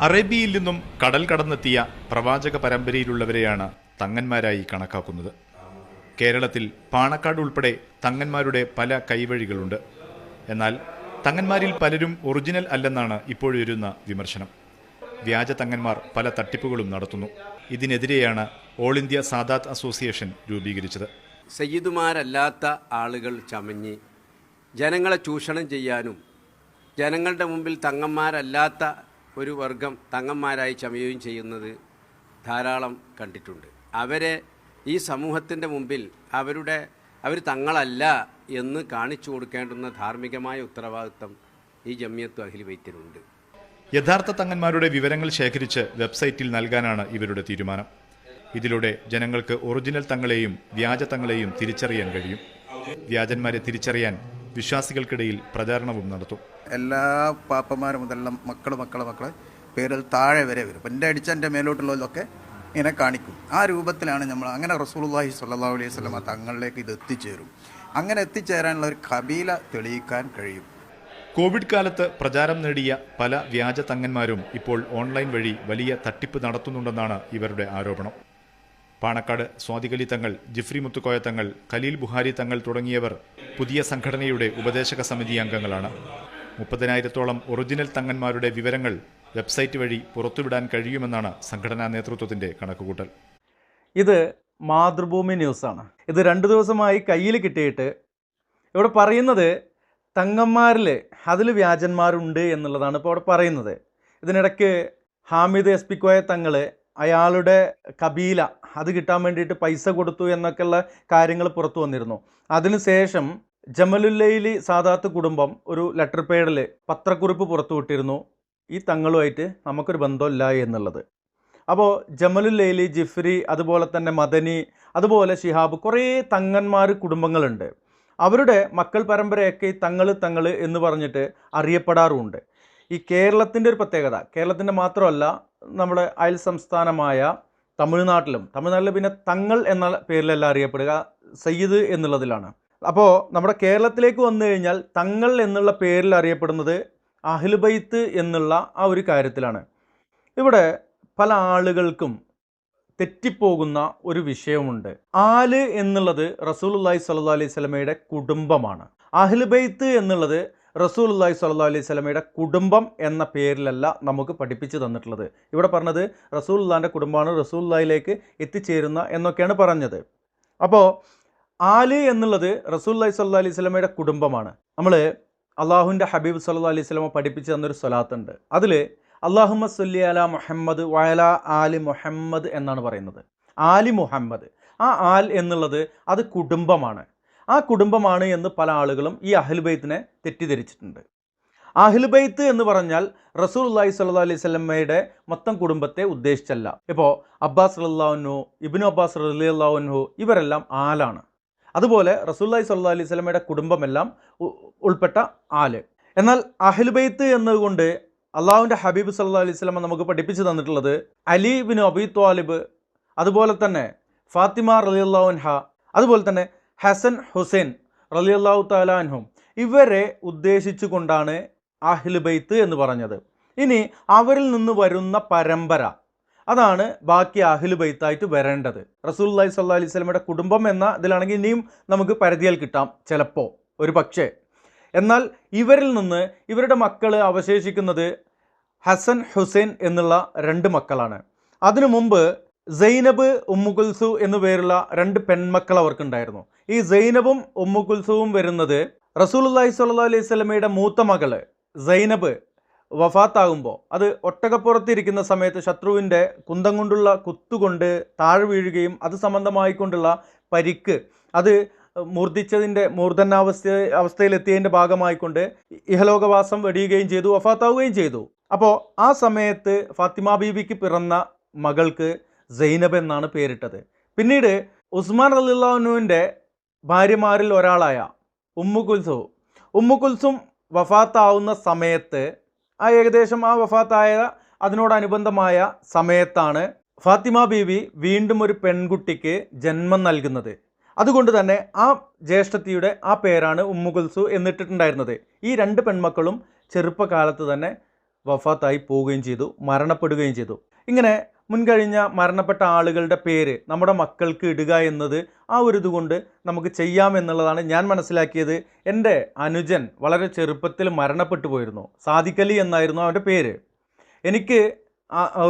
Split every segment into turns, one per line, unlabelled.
അറേബ്യയിൽ നിന്നും കടൽ കടന്നെത്തിയ പ്രവാചക പരമ്പരയിലുള്ളവരെയാണ് തങ്ങന്മാരായി കണക്കാക്കുന്നത്. കേരളത്തിൽ പാണക്കാട് ഉൾപ്പെടെ തങ്ങന്മാരുടെ പല കൈവഴികളുണ്ട്. എന്നാൽ തങ്ങന്മാരിൽ പലരും ഒറിജിനൽ അല്ലെന്നാണ് ഇപ്പോഴുയരുന്ന വിമർശനം. വ്യാജ തങ്ങന്മാർ പല തട്ടിപ്പുകളും നടത്തുന്നു. ഇതിനെതിരെയാണ് ഓൾ ഇന്ത്യ സാദാത്ത് അസോസിയേഷൻ രൂപീകരിച്ചത്.
സയ്യിദുമാരല്ലാത്ത ആളുകൾ ചമഞ്ഞ് ജനങ്ങളെ ചൂഷണം ചെയ്യാനും ജനങ്ങളുടെ മുമ്പിൽ തങ്ങന്മാരല്ലാത്ത ഒരു വർഗം തങ്ങന്മാരായി ചമയുകയും ചെയ്യുന്നത് ധാരാളം കണ്ടിട്ടുണ്ട്. അവരെ ഈ സമൂഹത്തിന്റെ മുമ്പിൽ അവരുടെ അവർ തങ്ങളല്ല എന്ന് കാണിച്ചു കൊടുക്കേണ്ടുന്ന ധാർമ്മികമായ ഉത്തരവാദിത്വം ഈ ജമിയത്ത് അഖിൽ വൈദ്യരുണ്ട്
യഥാർത്ഥ തങ്ങന്മാരുടെ വിവരങ്ങൾ ശേഖരിച്ച് വെബ്സൈറ്റിൽ നൽകാനാണ് ഇവരുടെ തീരുമാനം. ഇതിലൂടെ ജനങ്ങൾക്ക് ഒറിജിനൽ തങ്ങളെയും വ്യാജ തങ്ങളെയും തിരിച്ചറിയാൻ കഴിയും. വ്യാജന്മാരെ തിരിച്ചറിയാൻ വിശ്വാസികൾക്കിടയിൽ പ്രചാരണവും നടത്തും.
എല്ലാ പാപ്പന്മാരും മുതലുള്ള മക്കൾ മക്കളെ മക്കളെ പേരിൽ താഴെ വരെ വരും. അപ്പം എന്റെ അടിച്ച എന്റെ മേലോട്ടുള്ളതിലൊക്കെ ഇങ്ങനെ കാണിക്കും. ആ രൂപത്തിലാണ് നമ്മൾ അങ്ങനെ റസൂലുള്ളാഹി സല്ലാ അലൈഹി സ്വലമ തങ്ങളിലേക്ക് ഇത് എത്തിച്ചേരും. അങ്ങനെ എത്തിച്ചേരാനുള്ള ഒരു കബീല തെളിയിക്കാൻ കഴിയും.
കോവിഡ് കാലത്ത് പ്രചാരം നേടിയ പല വ്യാജ തങ്ങന്മാരും ഇപ്പോൾ ഓൺലൈൻ വഴി വലിയ തട്ടിപ്പ് നടത്തുന്നുണ്ടെന്നാണ് ഇവരുടെ ആരോപണം. പാണക്കാട് സ്വാതികലി തങ്ങൾ ജിഫ്രി മുത്തുക്കോയ തങ്ങൾ ഖലീൽ ബുഹാരി തങ്ങൾ തുടങ്ങിയവർ പുതിയ സംഘടനയുടെ ഉപദേശക സമിതി അംഗങ്ങളാണ്. മുപ്പതിനായിരത്തോളം ഒറിജിനൽ തങ്ങന്മാരുടെ വിവരങ്ങൾ വെബ്സൈറ്റ് വഴി പുറത്തുവിടാൻ കഴിയുമെന്നാണ് സംഘടനാ നേതൃത്വത്തിന്റെ കണക്കുകൂട്ടൽ.
ഇത് മാതൃഭൂമി ന്യൂസാണ്. ഇത് രണ്ട് ദിവസമായി കയ്യിൽ കിട്ടിയിട്ട് ഇവിടെ പറയുന്നത് തങ്ങന്മാരിൽ അതിൽ വ്യാജന്മാരുണ്ട് എന്നുള്ളതാണ് ഇപ്പോൾ അവിടെ പറയുന്നത്. ഇതിനിടയ്ക്ക് ഹാമിദ് എസ് പി കോയ തങ്ങൾ അയാളുടെ കബീല അത് കിട്ടാൻ വേണ്ടിയിട്ട് പൈസ കൊടുത്തു എന്നൊക്കെയുള്ള കാര്യങ്ങൾ പുറത്തു വന്നിരുന്നു. അതിനുശേഷം ജമലുല്ലയിലി സാദാത്ത് കുടുംബം ഒരു ലെറ്റർ പേഡിൽ പത്രക്കുറിപ്പ് പുറത്തുവിട്ടിരുന്നു ഈ തങ്ങളുമായിട്ട് നമുക്കൊരു ബന്ധമില്ല എന്നുള്ളത്. അപ്പോൾ ജമലുല്ലയിലി ജിഫ്രി അതുപോലെ തന്നെ മദനി അതുപോലെ ഷിഹാബ് കുറേ തങ്ങന്മാർ കുടുംബങ്ങളുണ്ട്. അവരുടെ മക്കൾ പരമ്പരയൊക്കെ തങ്ങൾ തങ്ങൾ എന്ന് പറഞ്ഞിട്ട് അറിയപ്പെടാറുമുണ്ട് ഈ കേരളത്തിന്റെ ഒരു പ്രത്യേകത കേരളത്തിന്റെ മാത്രമല്ല നമ്മുടെ അയൽ സംസ്ഥാനമായ തമിഴ്നാട്ടിലും. തമിഴ്നാട്ടിൽ പിന്നെ തങ്ങൾ എന്ന പേരിലല്ല അറിയപ്പെടുക സയ്യിദ് എന്നുള്ളതിലാണ്. അപ്പോൾ നമ്മുടെ കേരളത്തിലേക്ക് വന്നു കഴിഞ്ഞാൽ തങ്ങൾ എന്നുള്ള പേരിൽ അറിയപ്പെടുന്നത് അഹ്ലുബൈത്ത് എന്നുള്ള ആ ഒരു കാര്യത്തിലാണ്. ഇവിടെ പല ആളുകൾക്കും തെറ്റിപ്പോകുന്ന ഒരു വിഷയമുണ്ട്. ആൽ എന്നുള്ളത് റസൂലുല്ലാഹി സ്വല്ലല്ലാഹി അലൈഹി സ്വലമയുടെ കുടുംബമാണ്. അഹ്ലുബൈത്ത് എന്നുള്ളത് റസൂലുല്ലാഹി സ്വല്ലല്ലാഹി അലൈഹി സ്വലമയുടെ കുടുംബം എന്ന പേരിലല്ല നമുക്ക് പഠിപ്പിച്ചു തന്നിട്ടുള്ളത്. ഇവിടെ പറഞ്ഞത് റസൂലുല്ലാന്റെ കുടുംബമാണ് റസൂലുല്ലാഹിലേക്ക് എത്തിച്ചേരുന്ന എന്നൊക്കെയാണ് പറഞ്ഞത്. അപ്പോൾ ആൽ എന്നുള്ളത് റസൂല്ലാഹി സ്വല്ലല്ലാഹി അലൈഹി സ്വലമയുടെ കുടുംബമാണ്. നമ്മൾ അള്ളാഹുവിന്റെ ഹബീബ് സല്ലാ അലൈഹി സ്വലമ പഠിപ്പിച്ചു തന്നൊരു സ്വലാത്തുണ്ട്. അതിൽ അള്ളാഹുമ്മദ് സല്ലി അല മുഹമ്മദ് വയല ആലി മുഹമ്മദ് എന്നാണ് പറയുന്നത്. ആലി മുഹമ്മദ്. ആ ആൽ എന്നുള്ളത് അത് കുടുംബമാണ്. ആ കുടുംബമാണ് എന്ന് പല ആളുകളും ഈ അഹ്ലുബൈത്തിനെ തെറ്റിദ്ധരിച്ചിട്ടുണ്ട്. അഹ്ലുബൈത്ത് എന്ന് പറഞ്ഞാൽ റസൂൽ അള്ളാഹി സല്ലാ അലൈഹി സ്വലമ്മയുടെ മൊത്തം കുടുംബത്തെ ഉദ്ദേശിച്ചല്ല. ഇപ്പോൾ അബ്ബാസ് റല്ലാഹുനു ഇബിനു അബ്ബാസ് റലി അള്ളാഹുനു ഇവരെല്ലാം ആലാണ്. അതുപോലെ റസൂൽ റസൂല്ലായി സല്ലാ അലൈഹി സ്വലമയുടെ കുടുംബമെല്ലാം ഉൾപ്പെട്ട ആൽ. എന്നാൽ അഹ്ലുബൈത്ത് എന്നതുകൊണ്ട് അള്ളാഹുവിന്റെ ഹബീബ് സല്ലാ അലൈഹി സ്വലമ നമുക്ക് പഠിപ്പിച്ചു തന്നിട്ടുള്ളത് അലി ബിൻ അബി ത്വാലിബ് അതുപോലെ തന്നെ ഫാത്തിമ റലിയല്ലാഹുൻഹ അതുപോലെ തന്നെ ഹസൻ ഹുസൈൻ റലിയല്ലാഹു താലാൻഹും ഇവരെ ഉദ്ദേശിച്ചു കൊണ്ടാണ് അഹ്ലുബൈത്ത് എന്ന് പറഞ്ഞത്. ഇനി അവരിൽ നിന്ന് വരുന്ന പരമ്പര അതാണ് ബാക്കി അഹ്ലുബൈത്തായിട്ട് വരേണ്ടത്. റസൂല്ലായി സല്ലാ അലൈഹി സ്വലമയുടെ കുടുംബം എന്ന ഇതിലാണെങ്കിൽ ഇനിയും നമുക്ക് പരിധിയിൽ കിട്ടാം ചിലപ്പോൾ ഒരു പക്ഷേ. എന്നാൽ ഇവരിൽ നിന്ന് ഇവരുടെ മക്കൾ അവശേഷിക്കുന്നത് ഹസൻ ഹുസൈൻ എന്നുള്ള രണ്ട് മക്കളാണ്. അതിനു മുമ്പ് സൈനബ് ഉമ്മുകുൽസു എന്നു പേരുള്ള രണ്ട് പെൺമക്കൾ അവർക്കുണ്ടായിരുന്നു. ഈ സൈനബും ഉമ്മുകുൽസുവും വരുന്നത് റസൂലുല്ലാഹി സ്വല്ലല്ലാഹി അലൈഹി സ്വലമയുടെ മൂത്ത മകൾ സൈനബ് വഫാത്താകുമ്പോൾ അത് ഒട്ടകപ്പുറത്തിരിക്കുന്ന സമയത്ത് ശത്രുവിന്റെ കുന്തം കൊണ്ടുള്ള കുത്തുകൊണ്ട് താഴെ വീഴുകയും അത് സംബന്ധമായിക്കൊണ്ടുള്ള പരിക്ക് അത് മൂർദ്ധിച്ചതിന്റെ മൂർധനാവസ്ഥ അവസ്ഥയിലെത്തിയതിന്റെ ഭാഗമായിക്കൊണ്ട് ഇഹലോകവാസം വെടിയുകയും ചെയ്തു വഫാത്താവുകയും ചെയ്തു. അപ്പോൾ ആ സമയത്ത് ഫാത്തിമ ബീവിക്ക് പിറന്ന മകൾക്ക് സൈനബ് എന്നാണ് പേരിട്ടത്. പിന്നീട് ഉസ്മാൻ അലുല്ലാനുവിന്റെ ഭാര്യമാരിൽ ഒരാളായ ഉമ്മു കുൽസു. ഉമ്മു കുൽസും വഫാത്താവുന്ന സമയത്ത് ആ ഏകദേശം ആ വഫാത്തായ അതിനോടനുബന്ധമായ സമയത്താണ് ഫാത്തിമ ബീവി വീണ്ടും ഒരു പെൺകുട്ടിക്ക് ജന്മം നൽകുന്നത്. അതുകൊണ്ട് തന്നെ ആ ജ്യേഷ്ഠത്തിയുടെ ആ പേരാണ് ഉമ്മുകുൽസു എന്നിട്ടിട്ടുണ്ടായിരുന്നത്. ഈ രണ്ട് പെൺമക്കളും ചെറുപ്പകാലത്ത് തന്നെ വഫാത്തായി പോവുകയും ചെയ്തു മരണപ്പെടുകയും ചെയ്തു. ഇങ്ങനെ മുൻകഴിഞ്ഞ മരണപ്പെട്ട ആളുകളുടെ പേര് നമ്മുടെ മക്കൾക്ക് ഇടുക എന്നത് ആ ഒരു ഇതുകൊണ്ട് നമുക്ക് ചെയ്യാമെന്നുള്ളതാണ് ഞാൻ മനസ്സിലാക്കിയത്. എന്റെ അനുജൻ വളരെ ചെറുപ്പത്തിൽ മരണപ്പെട്ടു പോയിരുന്നു. സാദിഖലി എന്നായിരുന്നു അവന്റെ പേര്. എനിക്ക്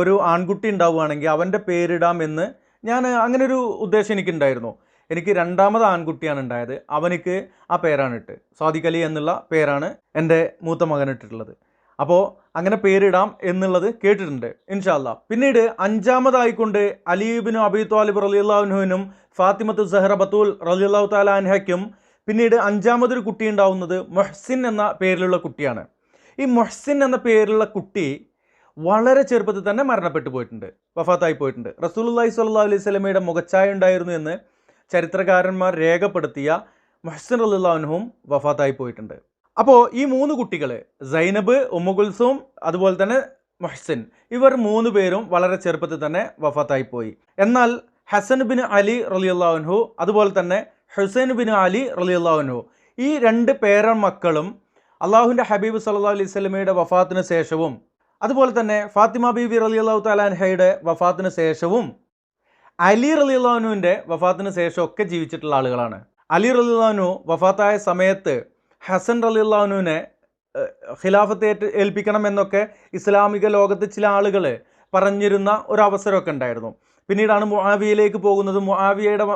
ഒരു ആൺകുട്ടി ഉണ്ടാവുകയാണെങ്കിൽ അവന്റെ പേരിടാം എന്ന് ഞാൻ അങ്ങനെ ഒരു ഉദ്ദേശം എനിക്കുണ്ടായിരുന്നു. എനിക്ക് രണ്ടാമത് ആൺകുട്ടിയാണ് ഉണ്ടായത്. അവനിക്ക് ആ പേരാണ് ഇട്ട് സാദിഖ് എന്നുള്ള പേരാണ് എന്റെ മൂത്ത മകൻ ഇട്ടിട്ടുള്ളത്. അപ്പോൾ അങ്ങനെ പേരിടാം എന്നുള്ളത് കേട്ടിട്ടുണ്ട് ഇൻഷാല്ല പിന്നീട് അഞ്ചാമതായിക്കൊണ്ട് അലീബിനും അബി താലിബ് റലിയുല്ലാഹുനുവിനും ഫാത്തിമത്ത് സഹറ ബത്തൂൽ റലിയുള്ളാഹു താലാൻഹയ്ക്കും പിന്നീട് അഞ്ചാമതൊരു കുട്ടി ഉണ്ടാവുന്നത് മൊഹ്സിൻ എന്ന പേരിലുള്ള കുട്ടിയാണ്. ഈ മൊഹ്സിൻ എന്ന പേരിലുള്ള കുട്ടി വളരെ ചെറുപ്പത്തിൽ തന്നെ മരണപ്പെട്ടു പോയിട്ടുണ്ട് വഫാത്തായി പോയിട്ടുണ്ട്. റസൂലുള്ളാഹി സ്വല്ലല്ലാഹു അലൈഹി സ്വലമയുടെ മുഖച്ഛായ ഉണ്ടായിരുന്നു എന്ന് ചരിത്രകാരന്മാർ രേഖപ്പെടുത്തിയ മൊഹ്സിൻ റലിയുല്ലാഹുനുവും വഫാത്തായി പോയിട്ടുണ്ട്. അപ്പോൾ ഈ മൂന്ന് കുട്ടികൾ സൈനബ് ഉമ്മുകുൽസും അതുപോലെ തന്നെ മൊഹ്സിൻ ഇവർ മൂന്ന് പേരും വളരെ ചെറുപ്പത്തിൽ തന്നെ വഫാത്തായി പോയി. എന്നാൽ ഹസൻ ബിൻ അലി റലിയുള്ളാഹുൻഹു അതുപോലെ തന്നെ ഹുസൈൻ ബിൻ അലി റലിയുള്ളാഹുൻഹു ഈ രണ്ട് പേരൻ മക്കളും അള്ളാഹുവിന്റെ ഹബീബ് സല്ലാ അലൈഹി സ്വലമയുടെ വഫാത്തിന് ശേഷവും അതുപോലെ തന്നെ ഫാത്തിമ ബീബി റലി അള്ളാഹു താലാൻഹയുടെ വഫാത്തിന് ശേഷവും അലി റലി അള്ളാഹുനുവിന്റെ വഫാത്തിന് ശേഷം ഒക്കെ ജീവിച്ചിട്ടുള്ള ആളുകളാണ്. അലി റലി അള്ളാഹുനു വഫാത്തായ സമയത്ത് ഹസൻ റലിള്ളാനുവിനെ ഖിലാഫത്ത് ഏറ്റ് ഏൽപ്പിക്കണം എന്നൊക്കെ ഇസ്ലാമിക ലോകത്ത് ചില ആളുകൾ പറഞ്ഞിരുന്ന ഒരു ഉണ്ടായിരുന്നു. പിന്നീടാണ് മുആവിയയിലേക്ക് പോകുന്നതും മുആവിയയുടെ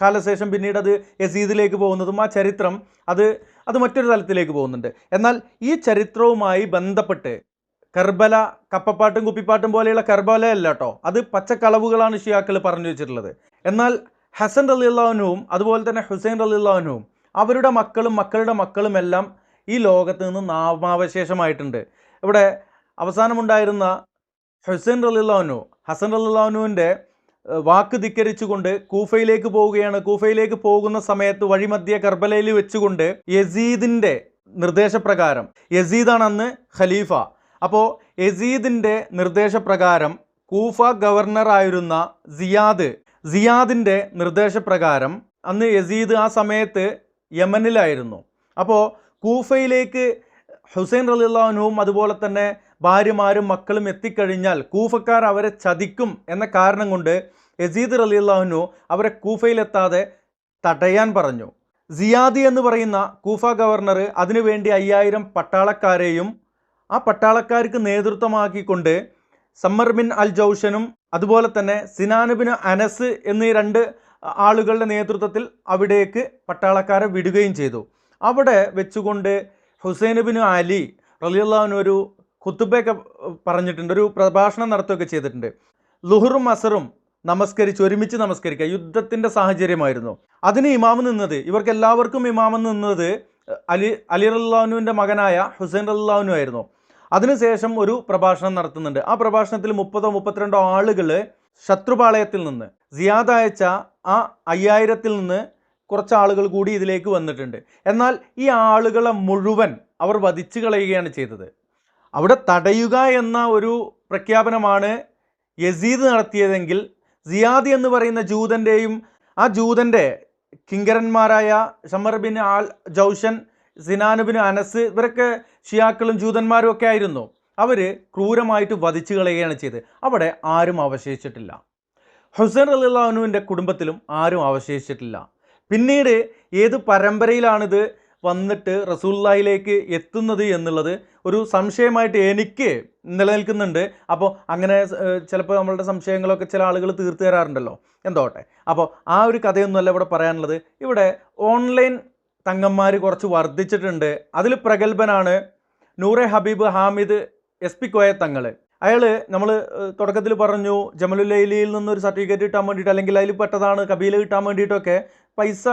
കാലശേഷം പിന്നീട് അത് യസീദിലേക്ക് പോകുന്നതും ആ ചരിത്രം അത് അത് മറ്റൊരു തലത്തിലേക്ക് പോകുന്നുണ്ട്. എന്നാൽ ഈ ചരിത്രവുമായി ബന്ധപ്പെട്ട് കർബല കപ്പപ്പാട്ടും കുപ്പിപ്പാട്ടും പോലെയുള്ള കർബല അല്ല കേട്ടോ അത് പച്ചക്കളവുകളാണ് ഷിയാക്കൾ പറഞ്ഞു വെച്ചിട്ടുള്ളത്. എന്നാൽ ഹസൻ റലിയുള്ളവനും അതുപോലെ തന്നെ ഹുസൈൻ റലിയുള്ളവനും അവരുടെ മക്കളും മക്കളുടെ മക്കളും എല്ലാം ഈ ലോകത്ത് നിന്ന് നാമാവശേഷമായിട്ടുണ്ട്. ഇവിടെ അവസാനമുണ്ടായിരുന്ന ഹുസൈൻ റലിള്ളാനു ഹസൻ റലിള്ളാനുവിന്റെ വാക്ക് ധിക്കരിച്ചുകൊണ്ട് കൂഫയിലേക്ക് പോവുകയാണ്. കൂഫയിലേക്ക് പോകുന്ന സമയത്ത് വഴിമധ്യ കർബലയിൽ വെച്ചുകൊണ്ട് യസീദിന്റെ നിർദ്ദേശപ്രകാരം യസീദാണ് അന്ന് ഖലീഫ. അപ്പോൾ യസീദിന്റെ നിർദ്ദേശപ്രകാരം കൂഫ ഗവർണറായിരുന്ന സിയാദ് സിയാദിന്റെ നിർദ്ദേശപ്രകാരം അന്ന് യസീദ് ആ സമയത്ത് യമനിലായിരുന്നു. അപ്പോൾ കൂഫയിലേക്ക് ഹുസൈൻ റലിള്ളാഹുനും അതുപോലെ തന്നെ ഭാര്യമാരും മക്കളും എത്തിക്കഴിഞ്ഞാൽ കൂഫക്കാർ അവരെ ചതിക്കും എന്ന കാരണം കൊണ്ട് യസീദ് റലിള്ളാഹുനു അവരെ കൂഫയിലെത്താതെ തടയാൻ പറഞ്ഞു. സിയാദി എന്ന് പറയുന്ന കൂഫ ഗവർണർ അതിനുവേണ്ടി അയ്യായിരം പട്ടാളക്കാരെയും ആ പട്ടാളക്കാർക്ക് നേതൃത്വമാക്കിക്കൊണ്ട് സമ്മർ ബിൻ അൽ ജൗഷനും അതുപോലെ തന്നെ സിനാനുബിൻ അനസ് എന്നീ രണ്ട് ആളുകളുടെ നേതൃത്വത്തിൽ അവിടേക്ക് പട്ടാളക്കാരെ വിടുകയും ചെയ്തു. അവിടെ വെച്ചുകൊണ്ട് ഹുസൈൻ ബിൻ അലി റലിയുള്ളവന് ഒരു കുത്തുബയൊക്കെ പറഞ്ഞിട്ടുണ്ട് ഒരു പ്രഭാഷണം നടത്തുകയൊക്കെ ചെയ്തിട്ടുണ്ട്. ലുഹറും അസറും നമസ്കരിച്ച് ഒരുമിച്ച് നമസ്കരിക്കുക യുദ്ധത്തിന്റെ സാഹചര്യമായിരുന്നു. അതിന് ഇമാമ് നിന്നത് ഇവർക്ക് എല്ലാവർക്കും ഇമാമ് നിന്നത് അലി അലി റല്ലാഹുവിന്റെ മകനായ ഹുസൈൻ റല്ലാഹുനു ആയിരുന്നു. അതിനുശേഷം ഒരു പ്രഭാഷണം നടത്തുന്നുണ്ട്. ആ പ്രഭാഷണത്തിൽ മുപ്പതോ മുപ്പത്തിരണ്ടോ ആളുകൾ ശത്രുപാളയത്തിൽ നിന്ന് സിയാദ് അയച്ച ആ അയ്യായിരത്തിൽ നിന്ന് കുറച്ച് ആളുകൾ കൂടി ഇതിലേക്ക് വന്നിട്ടുണ്ട്. എന്നാൽ ഈ ആളുകളെ മുഴുവൻ അവർ വധിച്ചു കളയുകയാണ് ചെയ്തത്. അവിടെ തടയുക എന്ന ഒരു പ്രഖ്യാപനമാണ് യസീദ് നടത്തിയതെങ്കിൽ സിയാദ് എന്ന് പറയുന്ന ജൂതന്റെയും ആ ജൂതന്റെ കിങ്കരന്മാരായ ഷമർ ബിൻ ആൽ ജൗഷൻ സിനാനുബിൻ അനസ് ഇവരൊക്കെ ഷിയാക്കളും ജൂതന്മാരും ഒക്കെ ആയിരുന്നു. അവർ ക്രൂരമായിട്ട് വധിച്ചു കളയുകയാണ് ചെയ്തത്. അവിടെ ആരും അവശേഷിച്ചിട്ടില്ല. ഹുസൈൻ അലിള്ളാഹുനുവിന്റെ കുടുംബത്തിലും ആരും അവശേഷിച്ചിട്ടില്ല. പിന്നീട് ഏത് പരമ്പരയിലാണിത് വന്നിട്ട് റസൂല്ലായിലേക്ക് എത്തുന്നത് എന്നുള്ളത് ഒരു സംശയമായിട്ട് എനിക്ക് നിലനിൽക്കുന്നുണ്ട്. അപ്പോൾ അങ്ങനെ ചിലപ്പോൾ നമ്മളുടെ സംശയങ്ങളൊക്കെ ചില ആളുകൾ തീർത്തു തരാറുണ്ടല്ലോ. എന്തോട്ടെ? അപ്പോൾ ആ ഒരു കഥയൊന്നുമല്ല ഇവിടെ പറയാനുള്ളത്. ഇവിടെ ഓൺലൈൻ തങ്ങന്മാർ കുറച്ച് വർദ്ധിച്ചിട്ടുണ്ട്. അതിൽ പ്രഗത്ഭനാണ് നൂറെ ഹബീബ് ഹാമിദ് എസ് പി കോയ തങ്ങൾ അയാൾ നമ്മൾ തുടക്കത്തിൽ പറഞ്ഞു ജമലുല്ലയിലിയിൽ നിന്നൊരു സർട്ടിഫിക്കറ്റ് കിട്ടാൻ വേണ്ടിയിട്ട് അല്ലെങ്കിൽ അതിൽ പെട്ടതാണ് കബീല കിട്ടാൻ വേണ്ടിയിട്ടൊക്കെ പൈസ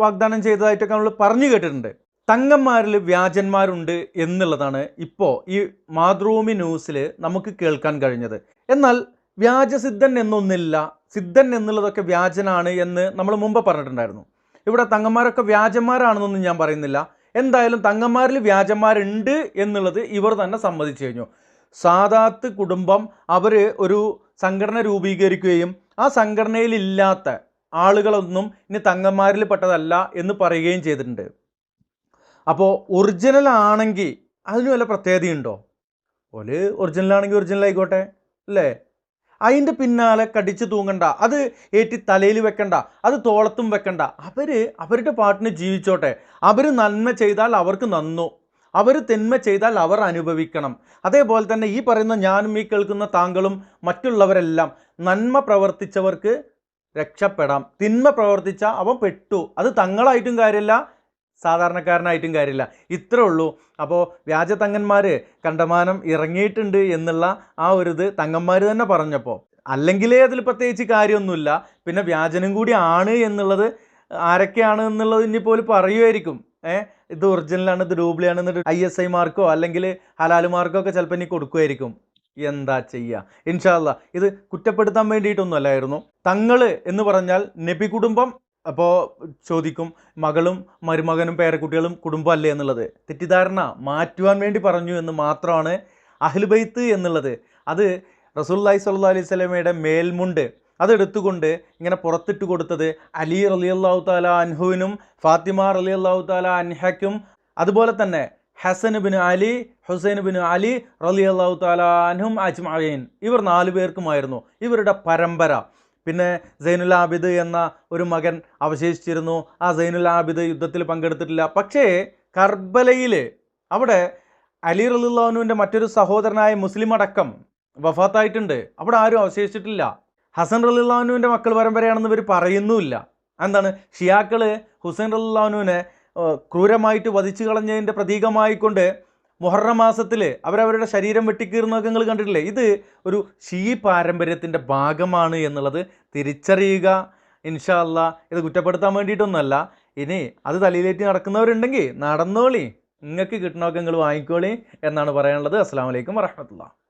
വാഗ്ദാനം ചെയ്തതായിട്ടൊക്കെ നമ്മൾ പറഞ്ഞു കേട്ടിട്ടുണ്ട്. തങ്ങന്മാരിൽ വ്യാജന്മാരുണ്ട് എന്നുള്ളതാണ് ഇപ്പോൾ ഈ മാതൃഭൂമി ന്യൂസിൽ നമുക്ക് കേൾക്കാൻ കഴിഞ്ഞത്. എന്നാൽ വ്യാജസിദ്ധൻ എന്നൊന്നില്ല സിദ്ധൻ എന്നുള്ളതൊക്കെ വ്യാജനാണ് എന്ന് നമ്മൾ മുമ്പ് പറഞ്ഞിട്ടുണ്ടായിരുന്നു. ഇവിടെ തങ്ങന്മാരൊക്കെ വ്യാജന്മാരാണെന്നൊന്നും ഞാൻ പറയുന്നില്ല. എന്തായാലും തങ്ങന്മാരിൽ വ്യാജന്മാരുണ്ട് എന്നുള്ളത് ഇവർ തന്നെ സമ്മതിച്ചു കഴിഞ്ഞു. സാദാത്ത് കുടുംബം അവർ ഒരു സംഘടന രൂപീകരിക്കുകയും ആ സംഘടനയിലില്ലാത്ത ആളുകളൊന്നും ഇനി തങ്ങന്മാരിൽ പെട്ടതല്ല എന്ന് പറയുകയും ചെയ്തിട്ടുണ്ട്. അപ്പോൾ ഒറിജിനൽ ആണെങ്കിൽ അതിന് വല്ല പ്രത്യേകതയുണ്ടോ? ഒരു ഒറിജിനൽ ആണെങ്കിൽ ഒറിജിനൽ ആയിക്കോട്ടെ അല്ലേ? അതിന്റെ പിന്നാലെ കടിച്ചു തൂങ്ങണ്ട അത് ഏറ്റി തലയിൽ വെക്കണ്ട അത് തോളത്തും വെക്കണ്ട. അവർ അവരുടെ പാട്ടിന് ജീവിച്ചോട്ടെ. അവർ നന്മ ചെയ്താൽ അവർക്ക് നന്നു. അവർ തിന്മ ചെയ്താൽ അവർ അനുഭവിക്കണം. അതേപോലെ തന്നെ ഈ പറയുന്ന ഞാനും ഈ കേൾക്കുന്ന താങ്കളും മറ്റുള്ളവരെല്ലാം നന്മ പ്രവർത്തിച്ചവർക്ക് രക്ഷപ്പെടാം. തിന്മ പ്രവർത്തിച്ച അവൻ പെട്ടു. അത് തങ്ങളായിട്ടും കാര്യമില്ല സാധാരണക്കാരനായിട്ടും കാര്യമില്ല ഇത്രേ ഉള്ളൂ. അപ്പോൾ വ്യാജ വ്യാജതങ്ങന്മാർ കണ്ടമാനം ഇറങ്ങിയിട്ടുണ്ട് എന്നുള്ള ആ ഒരു ഇത് തങ്ങന്മാർ തന്നെ പറഞ്ഞപ്പോൾ അല്ലെങ്കിലേ അതിൽ പ്രത്യേകിച്ച് കാര്യമൊന്നുമില്ല. പിന്നെ വ്യാജനും കൂടി ആണ് എന്നുള്ളത് ആരൊക്കെയാണ് എന്നുള്ളത് ഇനിയിപ്പോൾ പറയുമായിരിക്കും ഏഹ് ഇത് ഒറിജിനലാണ് ഇത് ഡൂപ്ലിയാണ് എന്നിട്ട് ഐ എസ് ഐ മാർക്കോ അല്ലെങ്കിൽ ഹലാൽ മാർക്കോ ഒക്കെ ചിലപ്പോൾ ഇനി കൊടുക്കുമായിരിക്കും എന്താ ചെയ്യുക ഇൻഷാല്ല ഇത് കുറ്റപ്പെടുത്താൻ വേണ്ടിയിട്ടൊന്നുമല്ലായിരുന്നു തങ്ങൾ എന്ന് പറഞ്ഞാൽ നബി കുടുംബം അപ്പോൾ ചോദിക്കും മകളും മരുമകനും പേരക്കുട്ടികളും കുടുംബം അല്ലേ എന്നുള്ളത്. തെറ്റിദ്ധാരണ മാറ്റുവാൻ വേണ്ടി പറഞ്ഞു എന്ന് മാത്രമാണ് അഹ്ലുബൈത്ത് എന്നുള്ളത്. അത് റസൂല്ലായി സല്ലാ അലൈഹി സ്വലമയുടെ മേൽമുണ്ട്. അതെടുത്തുകൊണ്ട് ഇങ്ങനെ പുറത്തിട്ട് കൊടുത്തത് അലി റലിയല്ലാഹു താല അൻഹുവിനും ഫാത്തിമ അള്ളാഹു താല അൻഹയ്ക്കും അതുപോലെ തന്നെ Hassan bin Ali Hussain bin Ali റലി താല അൻഹും അജ്മഅീൻ ഇവർ നാലു പേർക്കുമായിരുന്നു. ഇവരുടെ പരമ്പര. പിന്നെ സൈനുൽ ആബിദ് എന്ന ഒരു മകൻ അവശേഷിച്ചിരുന്നു. ആ സൈനുൽ ആബിദ് യുദ്ധത്തിൽ പങ്കെടുത്തിട്ടില്ല. പക്ഷേ കർബലയിൽ അവിടെ അലി റലുല്ലാഹുവിന്റെ മറ്റൊരു സഹോദരനായ മുസ്ലിം അടക്കം വഫാത്തായിട്ടുണ്ട്. അവിടെ ആരും അവശേഷിച്ചിട്ടില്ല. ഹസൻ റല്ലാനുവിന്റെ മക്കൾ പരമ്പരയാണെന്ന് ഇവർ പറയുന്നുമില്ല. എന്താണ്? ഷിയാക്കൾ ഹുസൈൻ റല്ലാനുവിനെ ക്രൂരമായിട്ട് വധിച്ചു കളഞ്ഞതിന്റെ പ്രതീകമായിക്കൊണ്ട് മുഹറം മാസത്തിൽ അവരവരുടെ ശരീരം വെട്ടിക്കീറുന്നതൊക്കെ നിങ്ങൾ കണ്ടിട്ടില്ലേ? ഇത് ഒരു ഷീ പാരമ്പര്യത്തിന്റെ ഭാഗമാണ് എന്നുള്ളത് തിരിച്ചറിയുക. ഇൻഷാ അല്ലാ ഇത് കുറ്റപ്പെടുത്താൻ വേണ്ടിയിട്ടൊന്നുമല്ല. ഇനി അത് തലയിലേറ്റ് നടക്കുന്നവരുണ്ടെങ്കിൽ നടന്നോളി. നിങ്ങൾക്ക് കിട്ടണമൊക്കെ നിങ്ങൾ വാങ്ങിക്കോളി എന്നാണ് പറയാനുള്ളത്. അസ്സാം വലൈക്കും വറഹമത്തുള്ള